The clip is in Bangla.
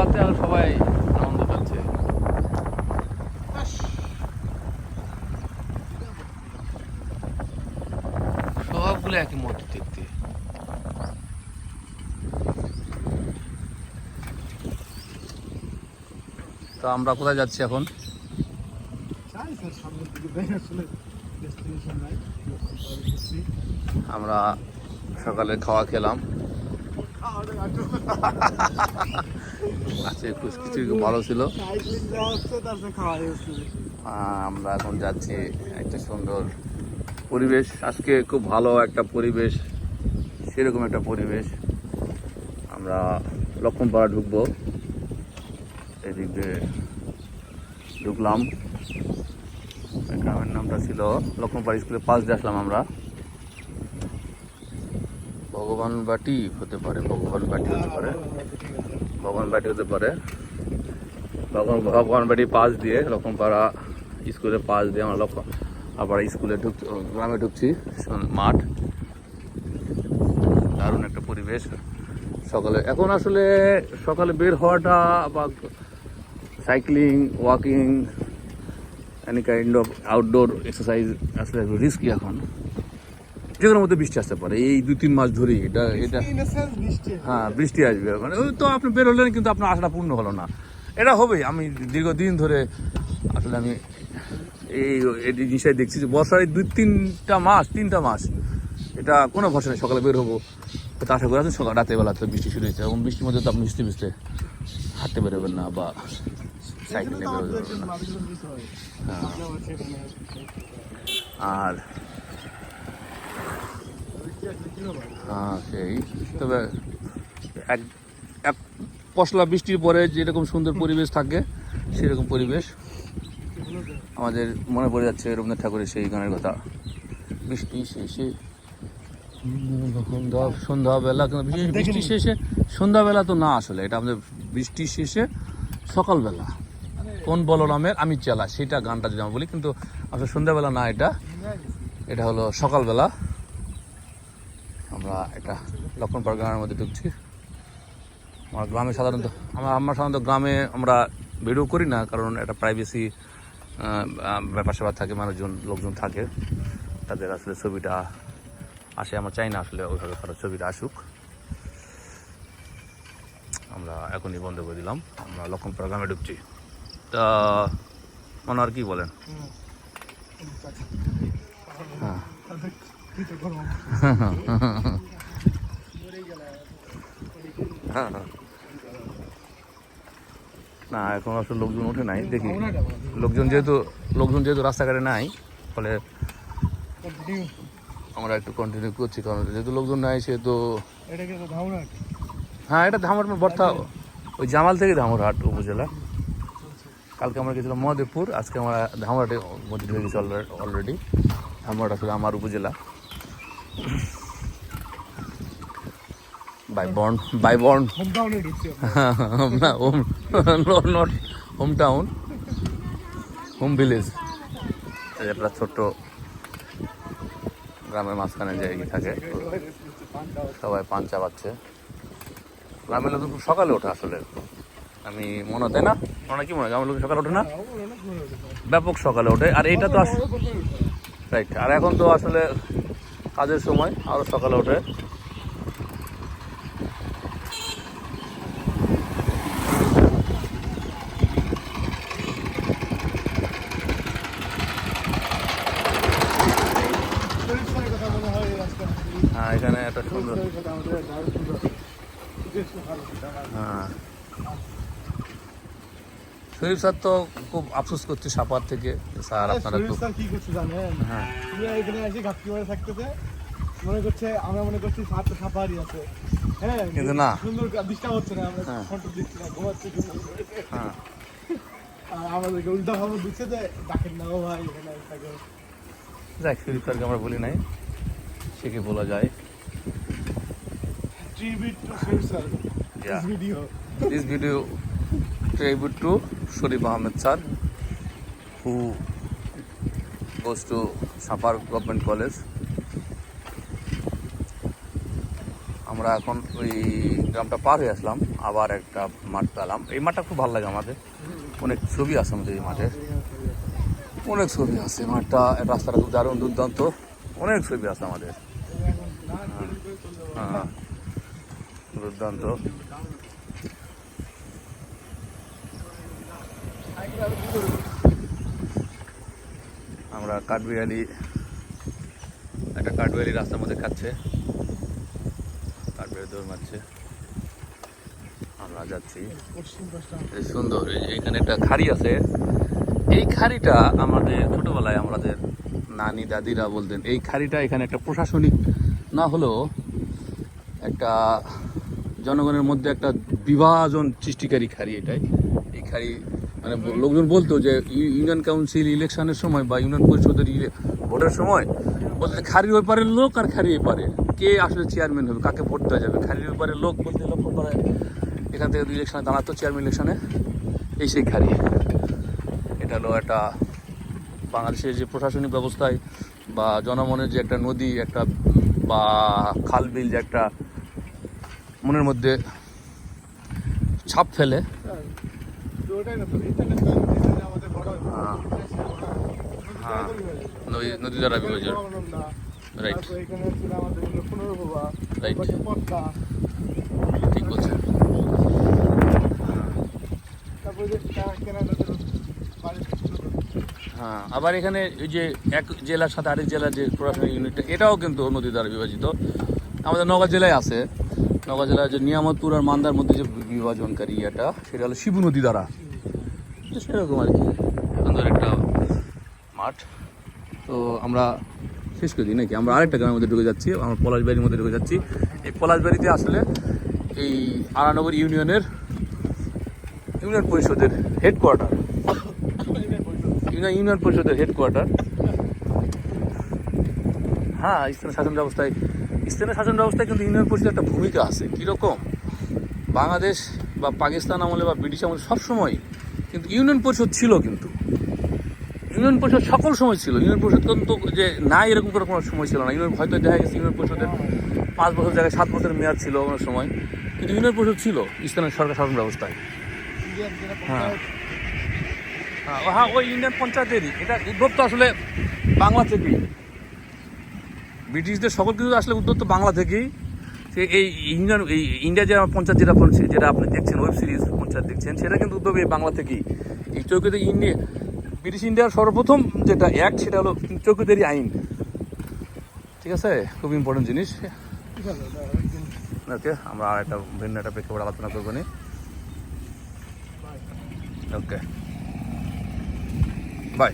খাওয়াতে আর সবাই আনন্দ পাচ্ছে। সবগুলো একই মতো দেখতে। তো আমরা কোথায় যাচ্ছি এখন? আমরা সকালে খাওয়া খেলাম। একটু কিছু ভালো ছিল। আমরা এখন যাচ্ছি একটা সুন্দর পরিবেশ। আজকে খুব ভালো একটা পরিবেশ, সেরকম একটা পরিবেশ। আমরা লক্ষণপাড়া ঢুকবো। এদিক দিয়ে ঢুকলাম। গ্রামের নামটা ছিল লক্ষণপাড়া স্কুলের পাশ দিয়ে আসলাম আমরা। ভগবান বাটি হতে পারে, ভগবান বাটি হতে পারে। ভগবান বাটি হতে পারে। ভগবান বাড়ি পাশ দিয়ে লক্ষণপাড়া স্কুলের পাশ দিয়ে আমরা লক্ষ্য আবার স্কুলে ঢুক গ্রামে ঢুকছি মাঠ। দারুণ একটা পরিবেশ। সকালে, এখন আসলে সকালে বের হওয়াটা বা cycling, walking any kind of outdoor exercise আসলে রিস্কি এখন। যে কোনো মধ্যে বৃষ্টি আসতে পারে। এই দুই তিন মাস ধরেই এটা এটা হ্যাঁ বৃষ্টি আসবে। মানে ওই তো আপনি বের হলেন কিন্তু আপনার আশাটা পূর্ণ হলো না। এটা হবেই আমি দীর্ঘদিন ধরে আসলে আমি এই এই জিনিসটাই দেখছি যে বর্ষার দুই তিনটা মাস তিনটা মাস এটা কোনো ভরসা নেই সকালে বের হব। তো আশা করে সকাল রাতের বেলা তো বৃষ্টি শুরু হয়েছে। এবং বৃষ্টির মধ্যে তো আপনি ভিজতে ভিজতে হাঁটতে বেরোবেন না বা সাইকেল নিয়ে বেরোবেন না। হ্যাঁ। আর হ্যাঁ সেই। তবে এক এক পশলা বৃষ্টির পরে যেরকম সুন্দর পরিবেশ থাকে সেরকম পরিবেশ আমাদের মনে পড়ে যাচ্ছে রবীন্দ্রনাথ ঠাকুরের সেই গানের কথা। বৃষ্টি শেষে সন্ধ্যা সন্ধ্যাবেলা বিশেষ বৃষ্টি শেষে সন্ধ্যাবেলা তো না আসলে এটা আমাদের বৃষ্টি শেষে সকালবেলা। কোন বলরামের আমি চেলা সেটা গানটা যদি আমি বলি কিন্তু আসলে সন্ধ্যাবেলা না এটা এটা হলো সকালবেলা। আমরা একটা লক্ষণপাড় গ্রামের মধ্যে ঢুকছি। আমার গ্রামে সাধারণত আমরা আমরা সাধারণত গ্রামে আমরা ভিডিও করি না কারণ একটা প্রাইভেসি ব্যাপার স্যাপার থাকে মানুষজন লোকজন থাকে। তাদের আসলে ছবিটা আসে আমরা চাই না আসলে ওইভাবে কারও ছবিটা আসুক। আমরা এখনই বন্ধ করে দিলাম আমরা লক্ষণপাড়া গ্রামে ঢুকছি। তা মনে আর কি বলেন? হ্যাঁ। না এখন আসলে লোকজন ওঠে নাই দেখি। লোকজন যেহেতু লোকজন যেহেতু রাস্তাঘাটে নাই ফলে আমরা একটু কন্টিনিউ করছি কারণ যেহেতু লোকজন নাই সেহেতু হ্যাঁ এটা ধামর বর্তা ওই জামাল থেকে ধামরহাট উপজেলা। কালকে আমরা গেছিলাম মহাদেবপুর আজকে আমরা ধামরাটে মধ্যে ঢুকে গেছি অলরেডি ধামরাট আসলে আমার উপজেলা। By born by born. না home not home town home village একটা ছোট্ট গ্রামের মাঝখানে জায়গা থাকে সবাই পান চাবাচ্ছে গ্রামের লোক খুব সকালে ওঠে আসলে। আমি মনে হয় না? মনে কি মনে হয়? গ্রামের লোক সকালে ওঠে না। ব্যাপক সকালে ওঠে। আর এইটা তো আস রাইট আর এখন তো আসলে কাজের সময় আরও সকালে ওঠে হয় এখানে একটা সুন্দর। হ্যাঁ শরীফ স্যার তো খুব আফসোস করছে সাপার থেকে স্যার আপনারা তো কি করছে জানেন? হ্যাঁ। এখানে এসে ঘাটতি মারে থাকতেছে। মনে করছে আমরা মনে করছি সাত সাফারি আছে। হ্যাঁ কিন্তু না। সুন্দর ডিস্টার্ব হচ্ছে না আমরা হ্যাঁ। কন্ট্রোল দিচ্ছি না ঘুমাচ্ছি হ্যাঁ। আর আমাদেরকে উল্টা খবর দিচ্ছে যে ডাকেন না ভাই এখানে থাকে। যাক শরীফ স্যারকে আমরা বলি নাই। সে কি বলা যায়? Tribute to Sharif sir. Video video tribute to Sharif Ahmed sir, who goes to Sapar government college আমরা এখন ওই গ্রামটা পার হয়ে আসলাম আবার একটা মাঠ পেলাম। এই মাঠটা খুব ভালো লাগে আমাদের। অনেক ছবি আছে আমাদের এই মাঠে। অনেক ছবি আছে। মাঠটা রাস্তাটা খুব দারুণ দুর্দান্ত। অনেক ছবি আছে আমাদের। হ্যাঁ। দুর্দান্ত। আমরা কাঠবিড়ালি, একটা কাঠবিড়ালি রাস্তার মধ্যে খাচ্ছে। কাঠবিড়ালি দৌড় মারছে। আমরা যাচ্ছি। সুন্দর এখানে একটা খাড়ি আছে। এই খাড়িটা আমাদের ছোটবেলায় আমাদের নানি, দাদিরা বলতেন, এই খাড়িটা এখানে একটা প্রশাসনিক না হলেও একটা জনগণের মধ্যে একটা বিভাজন সৃষ্টিকারী খাড়ি এটাই। এই খাড়ি মানে লোকজন বলতো যে ইউ- ইউনিয়ন কাউন্সিল ইলেকশনের সময় বা ইউনিয়ন পরিষদের ভোটের সময় বলতে খাড়ির ওই পারের লোক আর খাড়ি এই পারে কে আসলে চেয়ারম্যান হবে, কাকে ভোট দেওয়া যাবে? খাড়ির ওই পারের লোক বলতে লক্ষ্য করে এখান থেকে ইলেকশনে দাঁড়াতো চেয়ারম্যান ইলেকশনে। এই সেই খাড়ি এটা হলো একটা বাংলাদেশের যে প্রশাসনিক ব্যবস্থায় বা জনমনের যে একটা নদী, একটা বা খাল বিল যে একটা মনের মধ্যে ছাপ ফেলে। হ্যাঁ। হ্যাঁ। নদী নদী দ্বারা বিভাজন Right. পাশে ঠিক বলছেন। হ্যাঁ আবার এখানে এই যে এক জেলার সাথে আরেক জেলার যে প্রশাসনিক ইউনিটটা এটাও কিন্তু নদী দ্বারা বিভাজিত আমাদের নওগাঁ জেলায় আছে নওগাঁ জেলার যে নিয়ামতপুর আর মান্দার মধ্যে যে বিভাজনকারী এটা সেটা হলো শিবু নদী দ্বারা। সেরকম আর কি। সুন্দর একটা মাঠ। তো আমরা শেষ করে দিই নাকি? আমরা আরেকটা গ্রামের মধ্যে ঢুকে যাচ্ছি আমরা পলাশবাড়ির মধ্যে ঢুকে যাচ্ছি। এই পলাশবাড়িতে আসলে এই আরানগর ইউনিয়নের ইউনিয়ন পরিষদের হেডকোয়ার্টার ইউনিয়ন পরিষদের হেডকোয়ার্টার হ্যাঁ স্থানীয় শাসন ব্যবস্থায় স্থানীয় শাসন ব্যবস্থায় কিন্তু ইউনিয়ন পরিষদের একটা ভূমিকা আছে। কীরকম? বাংলাদেশ বা পাকিস্তান আমলে বা ব্রিটিশ আমলে সবসময় কিন্তু ইউনিয়ন পরিষদ ছিল কিন্তু। ইউনিয়ন পরিষদ সকল সময় ছিল। ইউনিয়ন পরিষদ কিন্তু যে না এরকম করে কোনো সময় ছিল না। ইউনিয়ন হয়তো দেখা গেছে ইউনিয়ন পরিষদের পাঁচ বছর জায়গায় সাত বছরের মেয়াদ ছিল অনেক সময়। কিন্তু ইউনিয়ন পরিষদ ছিল স্থানীয় সরকার শাসন ব্যবস্থায়। হ্যাঁ। হ্যাঁ হ্যাঁ ওই ইন্ডিয়ান পঞ্চায়েতেরই। এটা উদ্ভব তো আসলে বাংলা থেকেই। ব্রিটিশদের সকল কিছু আসলে উদ্ভব তো বাংলা থেকেই। সে এই ইন্ডিয়ান এই ইন্ডিয়া যে পঞ্চায়েত যেটা বলছে, যেটা আপনি দেখছেন ওয়েব সিরিজ পঞ্চায়েত দেখছেন, সেটা কিন্তু উদ্ভব এই বাংলা থেকেই। এই চৌকিতে ইন্ডিয়া ব্রিটিশ ইন্ডিয়ার সর্বপ্রথম যেটা অ্যাক্ট সেটা হলো চৌকিদারি আইন। ঠিক আছে? খুব ইম্পর্টেন্ট জিনিস। ওকে, আমরা আর একটা ভিন্ন একটা প্রেক্ষাপট আলোচনা করব নি। ওকে। বাই